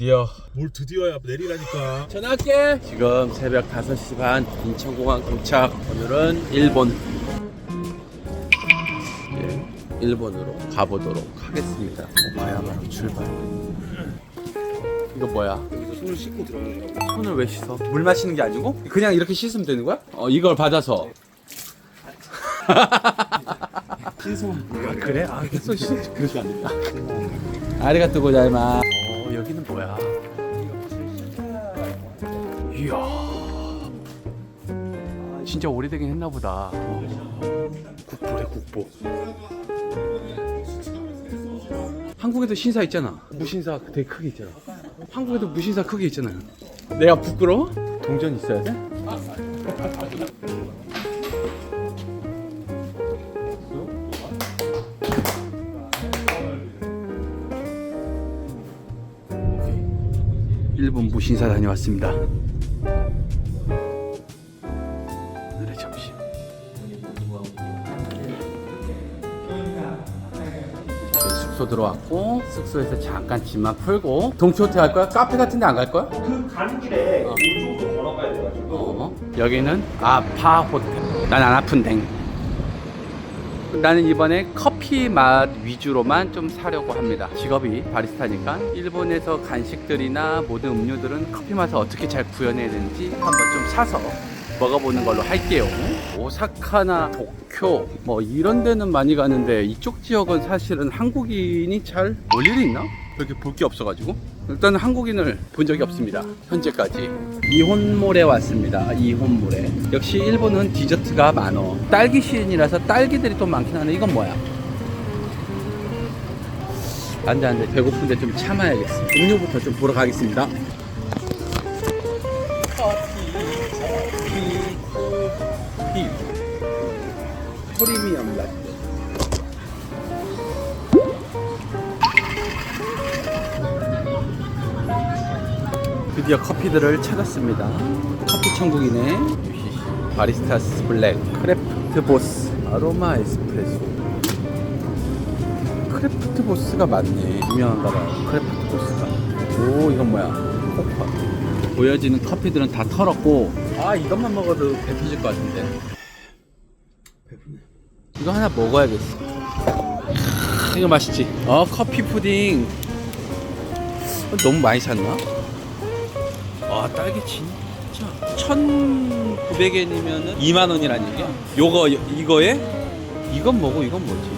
드디어 뭘 드디어야 내리라니까. 전화할게 지금 새벽 5시 반 인천공항 도착 오늘은 일본 예, 일본으로 가보도록 하겠습니다 오마야마로 출발 이거 뭐야 손을 씻고 들어가는 거. 손을 왜 씻어? 물 마시는 게 아니고? 그냥 이렇게 씻으면 되는 거야? 어 이걸 받아서 씻어. 아 그래? 아 계속 씻어 그러시면 안 된다 아리가또 고자이마 어 여기는 뭐야 이야 진짜 오래되긴 했나 보다 국보래 국보. 한국에도 신사 있잖아 무신사 되게 크게 있잖아 한국에도 무신사 크게 있잖아요 내가 부끄러워? 동전 있어야 돼? 신사 다녀왔습니다 오늘의 점심 숙소 들어왔고 숙소에서 잠깐 짐만 풀고 동치 호텔 갈 거야? 카페 같은 데 안 갈 거야? 그 가는 길에 이쪽으로 걸어가야 돼가지고. 어, 여기는 아파 호텔. 난 안 아픈 댕. 나는 이번에 커피 맛 위주로만 좀 사려고 합니다. 직업이 바리스타니까 일본에서 간식들이나 모든 음료들은 커피 맛을 어떻게 잘 구현해야 되는지 한번 좀 사서 먹어보는 걸로 할게요. 오사카나 도쿄 뭐 이런 데는 많이 가는데 이쪽 지역은 사실은 한국인이 잘 올 일이 있나? 그렇게 볼 게 없어가지고 일단 한국인을 본 적이 없습니다. 현재까지 이혼몰에 왔습니다. 이혼몰에 역시 일본은 디저트가 많어. 딸기 시즌이라서 딸기들이 또 많긴 하네. 이건 뭐야? 안돼 안돼 배고픈데 좀 참아야겠어. 음료부터 좀 보러 가겠습니다. 커피, 커피, 프리미엄 라떼. 드디어 커피들을 찾았습니다. 커피 천국이네. 바리스타스 블랙, 크래프트 보스, 아로마 에스프레소. 크래프트 보스가 맞네. 유명한가 봐요. 크래프트 보스가. 오, 이건 뭐야? 코파. 보여지는 커피들은 다 털었고, 아, 이것만 먹어도 배터질 것 같은데. 배부네. 이거 하나 먹어야겠어. 이거 맛있지? 어, 커피 푸딩. 어, 너무 많이 샀나? 와 딸기 진짜 1,900엔이면은 2만 원이란 얘기야. 요거 이거에 이건 뭐고 이건 뭐지?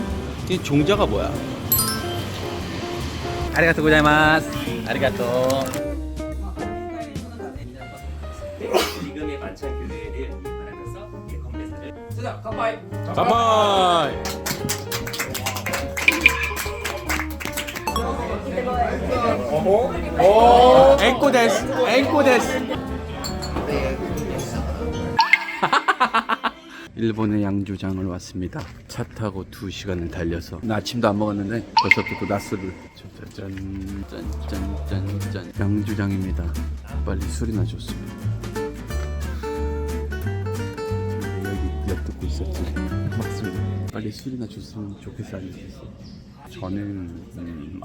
이 종자가 뭐야? 아리가토 고자이마스. 아리가토. 지금의 만찬 교대를 바라면서 건배사를 수다 컴바이 데스. 일본의 양조장을 왔습니다. 차 타고 2시간을 달려서 나 아침도 안 먹었는데 벌써부터 또 낮술을 짠, 짠, 짠, 짠, 짠. 양조장입니다. 빨리 술이나 줬으면. 여기 옆 듣고 있었지. 막술. 빨리 술이나 줬으면 좋겠어. 저는 음,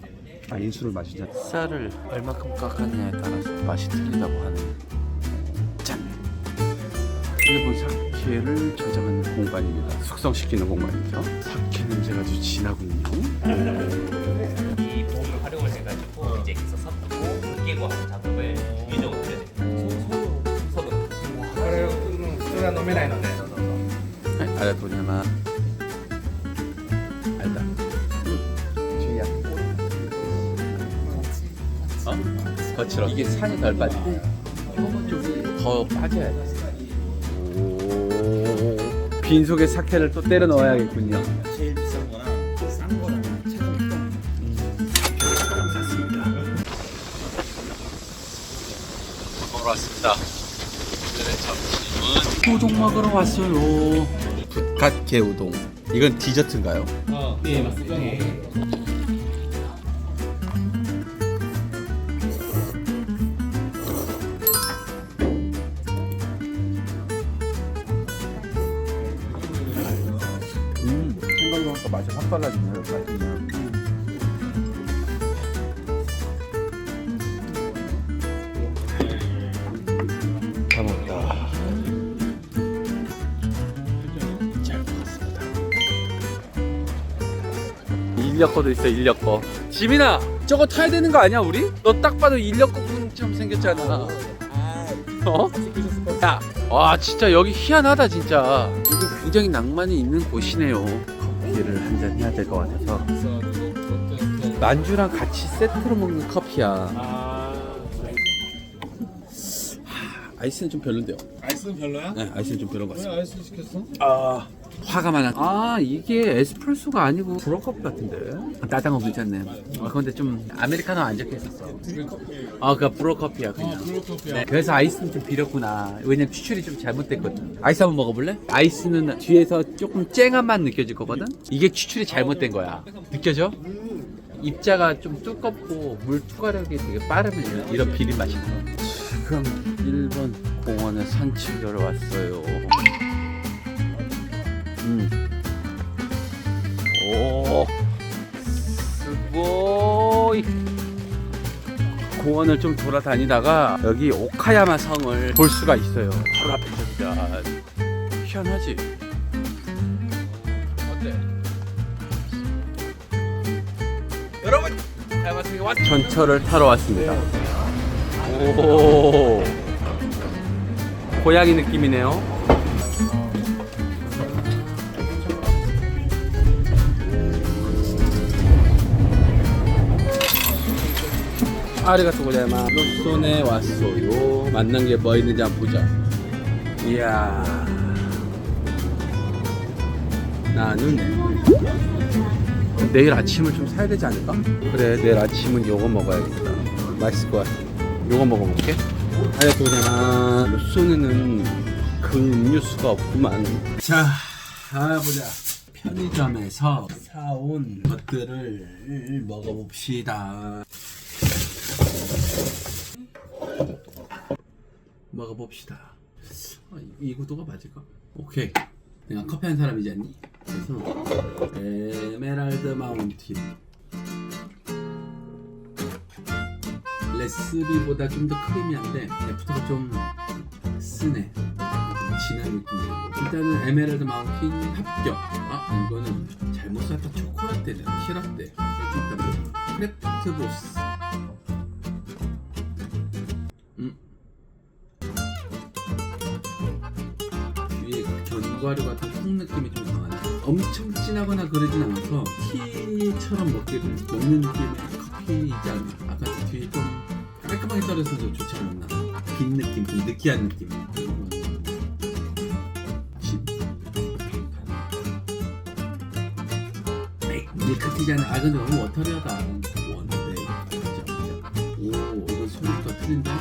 많이 술을 마시자. 쌀을 얼마큼 깎았냐에 따라서 맛이 틀리다고 하는. 짠. 일본 사케를 저장하는 공간입니다. 숙성시키는 공간이죠. 사케 냄새가 아주 진하군요. 이 도움을 활용을 해가지고 이제 기서 섞고 깨고 하는 작업을 유적으로 해야 됩니다. 소독. これを普通は飲めないので 네, 알았더니마. 알다. 거칠어. 이게 산이 덜 빠지고 혀거 쪽이 더 빠져야 돼. 오. 빈속에 사케를 또 때려 넣어야겠군요. 제일 비싼 거나 싼 거나 샀습니다. 먹으러 왔습니다. 오늘의 점심은 우동 먹으러 왔어요. 붓갓게 우동. 이건 디저트인가요? 네 맞습니다. 인력 거도 있어 인력 거. 지민아 저거 타야 되는 거 아니야 우리? 너 딱 봐도 인력 거처럼 생겼잖아? 어? 야, 와 진짜 여기 희한하다 진짜. 이거 굉장히 낭만이 있는 곳이네요. 커피를 한 잔 해야 될 것 같아서. 만주랑 같이 세트로 먹는 커피야. 아 아이스는 좀 별론데요. 아이스는 별로야? 네 아이스는 좀 별론 것 같습니다. 왜 아이스 시켰어? 아 화가 많아. 아 이게 에스프레소가 아니고 브로커피 같은데. 따뜻한 거 괜찮네. 아 근데 좀 아메리카노 안 적혀 있었어. 아 그니까 브로커피야 그냥. 블루커피야 네, 그래서 아이스는 좀 비렸구나. 왜냐면 추출이 좀 잘못됐거든. 아이스 한번 먹어볼래? 아이스는 뒤에서 조금 쨍한 맛 느껴질 거거든. 이게 추출이 잘못된 거야. 느껴져? 입자가 좀 두껍고 물 투과력이 되게 빠르면 이런, 이런 비린 맛이 나. 그럼 일본 공원에 산책하러 왔어요. 음. 오. 스고이. 공원을 좀 돌아다니다가 여기 오카야마 성을 볼 수가 있어요. 바로 앞에 저기다. 희한하지? 어때? 여러분, 오카야마 성에 왔. 전철을 타러 왔습니다. 오. 고양이 느낌이네요. 아리가또 고자이마 로손에 왔어요. 만난 게 뭐 있는지 한번 보자. 이야. 나는 내일 아침을 좀 사야 되지 않을까? 그래 내일 아침은 요거 먹어야겠다. 맛있을 것 같아. 요거 먹어볼게. 아리가또 고자이마 로손에는 그 음료수가 없구만. 자 알아보자. 편의점에서 사온 것들을 먹어봅시다 먹어봅시다. 아, 이 구도가 맞을까? 오케이. 내가 커피 한 사람이지 않니? 그래서 에메랄드 마운틴 레스비보다 좀 더 크리미한데 애프터가 좀 쓰네. 좀 진한 느낌이고 일단은 에메랄드 마운틴 합격. 아 이거는 잘못 샀다 초코라떼네. 키라떼. 여기 있다. 크래프트 보스. 견과류 같은 콩 느낌이 좀 강하네. 엄청 진하거나 그러진 않아서 티처럼 먹게 되- 먹는 느낌의 커피이지 않나. 아까 그 뒤에 좀 깔끔하게 떨어져서 좋지 않았나. 빈 느낌, 좀 느끼한 느낌. 밀크티잖아. 아 근데 너무 워터리하다. 원데. 진짜 진짜. 오 이거 소리가 틀린데?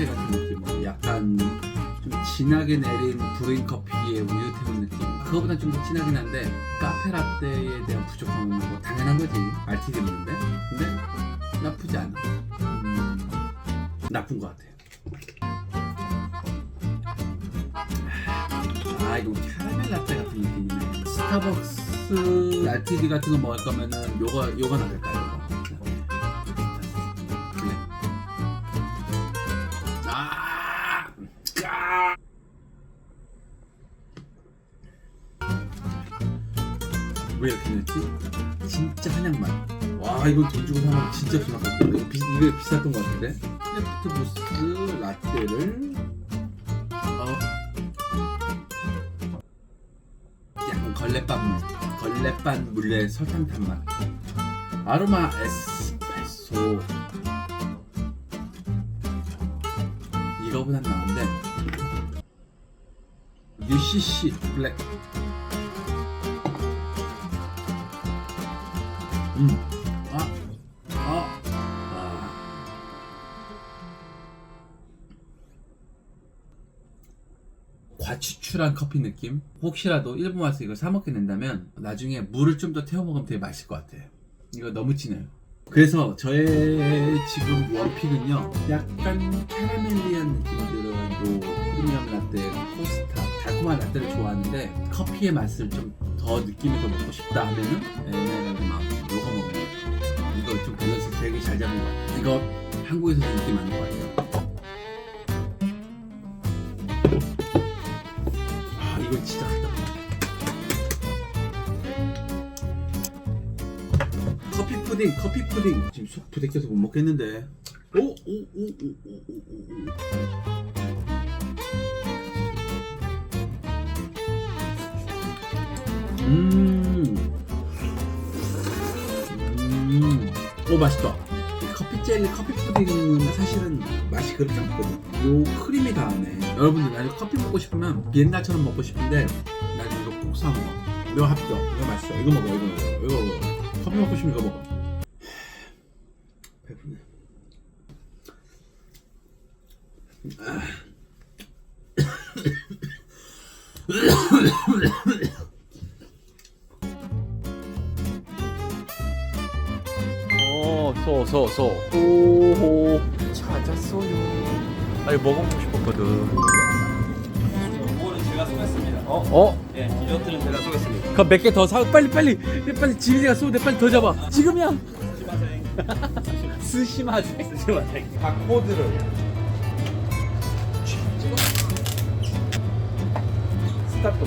카페오레 같은 느낌으로 약간 좀 진하게 내린 브루인 커피의 우유 태운 느낌. 그거보다 좀 더 진하긴 한데 카페 라떼에 대한 부족함은 뭐 당연한 거지. RTD 먹는데. 근데 나쁘지 않아. 음, 나쁜 것 같아요. 아 이거 캐러멜 라떼 같은 느낌이네. 스타벅스 RTD 같은 거 먹을 거면은 요거 요거 나을까요 냈지? 진짜 한약 맛. 와 이거 돈 주고 사면 진짜 비쌌거든. 이거 비, 이게 비쌌던 것 같은데. 크래프트 부스 라떼를 어 약간 걸레빵 물, 걸레빵 물에 설탕 탄 맛. 아로마 에스프레소. 이거보단 나은데 UCC 블랙 음. 아. 아. 아. 과추출한 커피 느낌? 혹시라도 일본 와서 이거 사 먹게 된다면 나중에 물을 좀 더 태워 먹으면 되게 맛있을 것 같아요. 이거 너무 진해요. 그래서 저의 지금 원픽은요 약간 캐러멜리한 느낌들은 요 프리미엄 라떼, 코스타, 달콤한 라떼를 좋아하는데 커피의 맛을 좀 더 느낌이 더 먹고 싶다 하면은 에메랄드 마운틴 잡은 것 같아요. 이거 한국에서 인기 많은 것 같아요. 아 이거 진짜 크다. 커피 푸딩, 커피 푸딩. 지금 속 부대껴서 못 먹겠는데. 오, 오, 오, 오, 오, 오, 오. 음. 음. 오 맛있다. 젤리, 커피 푸딩은 사실은 맛이 그렇게 않거든. 요 크림이 다음에 여러분들 나중에 커피 먹고 싶으면 옛날처럼 먹고 싶은데 나중에 이거 꼭 사 먹어. 이거 합격. 이거 맛있어. 이거 먹어. 이거 먹어. 이거 먹어. 커피 먹고 싶으면 이거 먹어. 배부르네. 어, 소, 소, 소. 오호. 찾았어요. 아, 이거 먹어보고 싶었거든. 이거는 제가 쏘겠습니다. 어? 어? 네, 디저트는 제가 쏘겠습니다. 그럼 몇 개 더 사. 빨리, 빨리. 빨리 지민이가 쏘는데 빨리 더 잡아. 지금이야. 스시마세. 바코드를 스타트.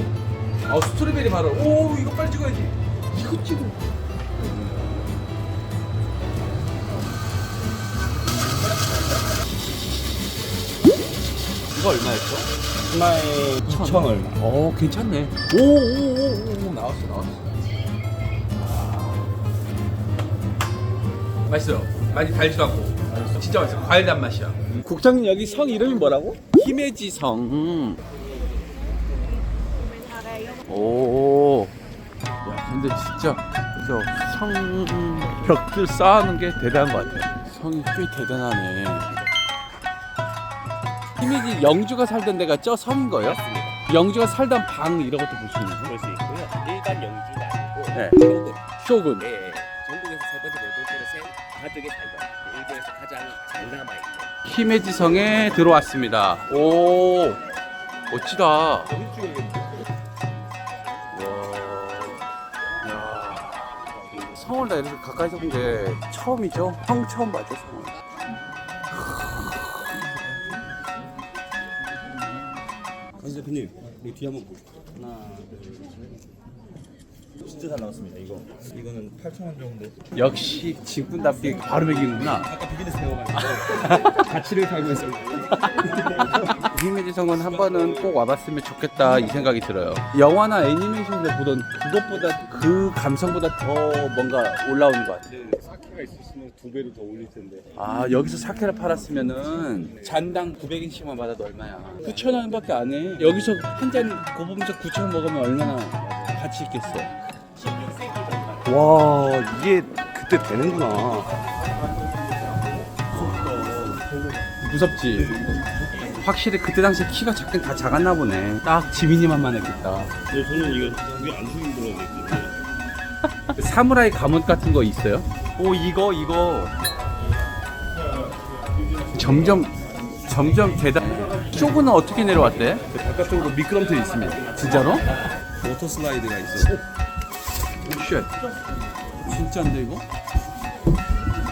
어, 스트로베리 바로. 오, 이거 빨리 찍어야지. 이거 찍어. 이거 얼마였어? 하나에 2천 얼마. 어, 괜찮네. 오, 오, 오, 오, 나왔어, 나왔어. 맛있어요. 많이 달지도 않고. 진짜 맛있어. 과일 단맛이야. 국장님 여기 성 이름이 뭐라고? 히메지 성. 오. 야, 근데 진짜 저 성 벽들 쌓아놓은 게 대단한 것 같아. 성이 꽤 대단하네. 히메지 영주가 살던 데가 저 성인 거예요? 영주가 살던 방 이런 것도 볼 수 있는 거예요? 볼수 있고요. 일반 영주가 아니고 네. 쇼군. 쇼군. 네, 전국에서 세 번째, 네 번째로 센 가족의 살던 일본에서 가장 잘 남아 있는. 히메지성에 들어왔습니다. 오, 멋지다. 와, 야, 성을 다 이렇게 가까이서 본 게 처음이죠? 형 처음 봤죠, 성을. 대표님, 우리 뒤에 한번 보세요. 하나, 둘, 셋. 진짜 잘 나왔습니다. 이거. 이거는 8천 원 정도. 역시 직분답게 바로 먹이는구나. 아까 비즈니스 배워가지고 가치를 살고 있어요. 히메지성은 한 번은 꼭 와봤으면 좋겠다 이 생각이 들어요. 영화나 애니메이션에서 보던 그것보다 그 감성보다 더 뭔가 올라오는 것 같아요. 사케가 있었으면 두 배로 더 올릴 텐데. 아 여기서 사케를 팔았으면은 잔당 900엔씩만 받아도 얼마야? 9천 원밖에 안 해. 여기서 한 잔 고보면서 9천 원 먹으면 얼마나 가치 있겠어? 와, 이게 그때 되는구나. 무섭지? 확실히 그때 당시에 키가 작긴 다 작았나 보네. 딱 지민이만만 했겠다. 근데 저는 이거 왜안 죽인 거라고 사무라이 가옷 같은 거 있어요? 오 이거 이거 점점 점점 대단 쇼구는 어떻게 내려왔대? 바깥쪽으로 미끄럼틀이 있습니다. 진짜로? 워터 슬라이드가 있어. 오쉣 진짜인데 이거?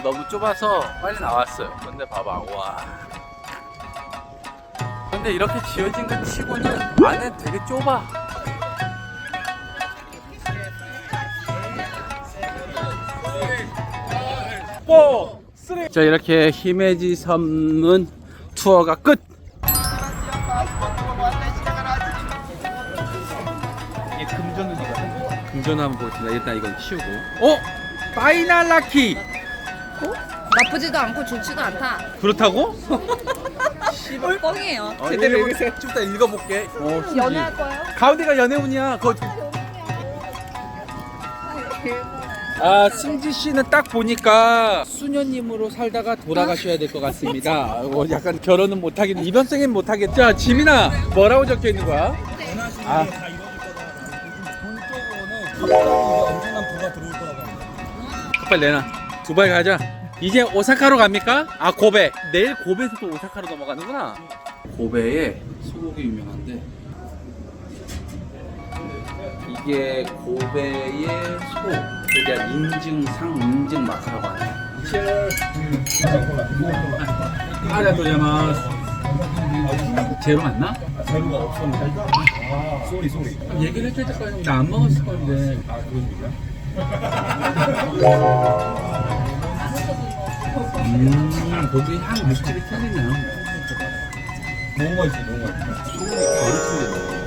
너무 좁아서 빨리 나왔어요 근데 봐봐 와 근데 이렇게 지어진 거 치고는 안에 되게 좁아 자 이렇게 히메지 섬은 투어가 끝 이게 금전운이거든 금전 한번 보겠습니다 일단 이건 치우고 어? 파이널 라키 나쁘지도 않고 좋지도 않다. 그렇다고? 뻥이에요. 제대로 읽으세요 좀 이따 읽어볼게 어, 신기. 연애할 거예요? 가운데가 연애운이야 거 아, 승지 씨는 딱 보니까 수녀님으로 살다가 돌아가셔야 될 것 같습니다. 어, 약간 결혼은 못하겠네. 이변생은 못하겠죠. 자, 지민아, 뭐라고 적혀 있는 거야? 아, 엄청난 부가 들어올 거라고 합니다. 빨리 내놔. 두바이 가자. 이제 오사카로 갑니까? 아, 고베. 내일 고베에서 또 오사카로 넘어가는구나. 고베에 소고기 유명한데. 이게 고베의 소. 그러니까 인증상 인증 마크라고 하네. 아리가 도자마스. 제로 맞나? 재료가 없었는데. 아, 쏘리 쏘리. 얘기를 해줄 때까지 나안 먹었을 건데. 아, 그런 얘기야? 음, 고기 향 육질이 틀리네요. 너무 맛있어, 너무 맛있어. 난 모르겠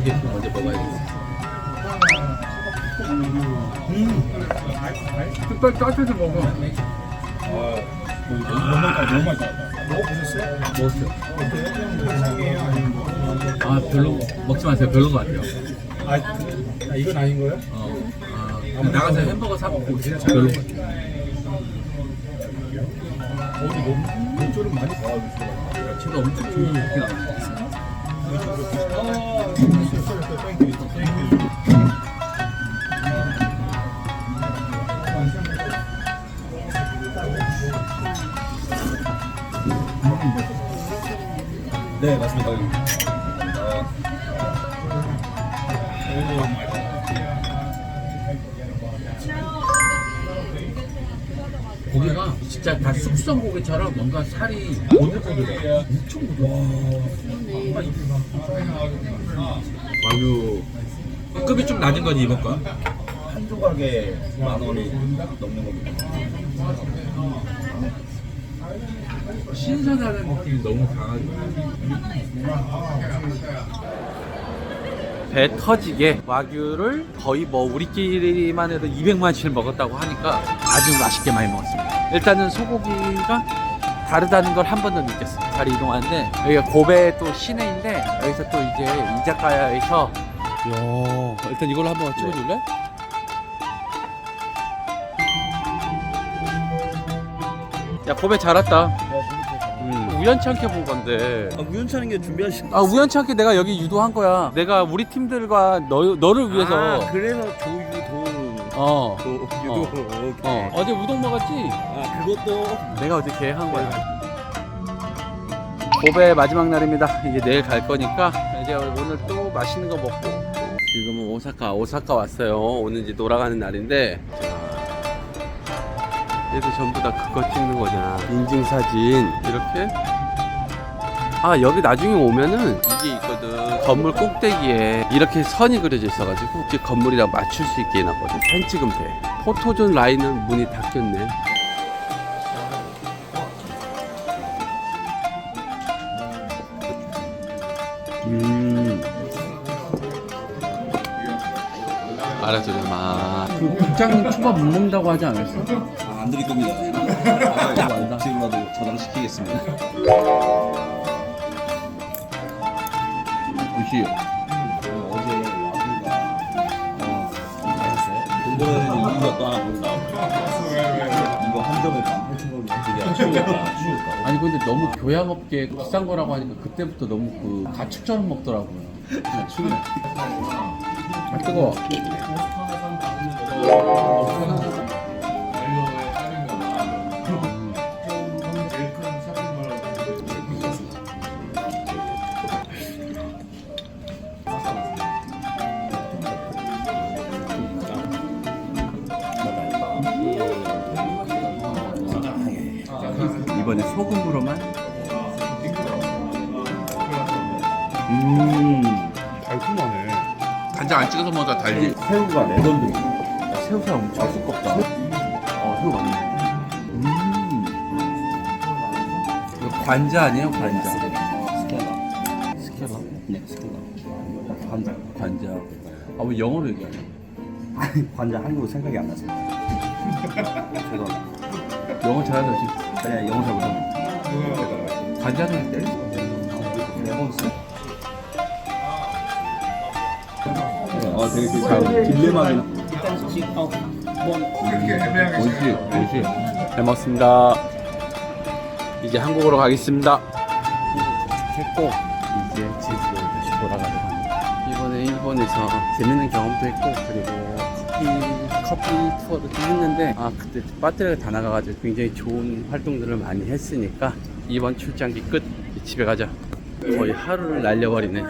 고 먼저 먹어야겠어. 음, 따뜻해서 먹어. 너무 맛있다. 먹었어요. 아 별로 먹지 마세요. 별로 것 같아요. 아, 아 이건 아닌 거예요? 어, 아, 나가서 햄버거 사 먹고 별로 것 같아요. 어디 몸, 몸조름 많이 봐주시더라고요. 제가 엄청 좋은 이렇게 나와요. 네, 맞습니다. 고기가 진짜 다 숙성 고기처럼 뭔가 살이 보들보들해. 엄청 부드러워. 와규 급이 좀 낮은 거지 이번 거? 한 조각에 만 원이 넘는 겁니다. 신선하는 느낌이 너무 강하죠. 배 터지게 와규를 거의 뭐 우리끼리만 해도 200만치를 먹었다고 하니까 아주 맛있게 많이 먹었습니다. 일단은 소고기가 다르다는 걸 한 번 더 느꼈어요. 잘 이동하는데 여기가 고베 또 시내인데 여기서 또 이제 이자카야에서 요 일단 이걸로 한번 찍어줄래? 야 고베 잘 왔다. 음, 우연치 않게 본 건데 아, 우연치 않은 게 준비하신 아 우연치 않게 내가 여기 유도한 거야. 내가 우리 팀들과 너 너를 위해서 아, 그래서 조유도 어. 도 유도. 어. 오케이. 어 어제 우동 먹었지? 아, 그것도 내가 어제 계획한 거야. 고베 마지막 날입니다. 이제 내일 갈 거니까 이제 오늘 또 맛있는 거 먹고 지금은 오사카 오사카 왔어요. 오늘 이제 돌아가는 날인데 자, 얘도 전부 다 그거 찍는 거잖아. 인증 사진. 이렇게. 아 여기 나중에 오면은 이게 있거든. 건물 꼭대기에 이렇게 선이 그려져 있어가지고 이 건물이랑 맞출 수 있게 해놨거든. 사진 찍으면 돼. 포토존 라인은 문이 닫혔네 그 국장님 초밥 못 먹는다고 하지 않았어? 아, 안 드릴 겁니다. 아, 지금라도 저장시키겠습니다. 역시 어제 와구가 어? 돈 벌어야 되는 이유가 또 하나 보인다. 이거 한 점에 만 8천 원 되게 추울까? 추울까? 아니 근데 너무 교양업계 비싼 거라고 하니까 그때부터 너무 그 가축처럼 먹더라고요. 그냥 추네. 아 뜨거워. 이번에 소금으로만. 음. 달콤하네. 간장 안 찍어서 먹어도 달지. 새우가 레전드. 새우살 엄청 두껍다. 어, 새우 많네. 음. 이거 관자 아니에요, 관자? 스케라. 스케라? 네, 스케라. 관자. 관자. 아, 왜 영어로 얘기하냐? 관자 한국어 생각이 안 나서. 제가 영어 잘하지? 그냥 영어 잘 못하는. 관자는 때? 아, 되게 그 잘, 딜레마 를. 오이시, 오이시. 잘 먹습니다. 이제 한국으로 가겠습니다. 했고, 이제 다시 돌아가려고 합니다. 이번에 일본에서 재밌는 경험도 했고, 그리고 커피, 커피 투어도 좀 했는데, 아, 그때 배터리가 다 나가가지고 굉장히 좋은 활동들을 많이 했으니까, 이번 출장기 끝, 집에 가자. 거의 하루를 날려버리네.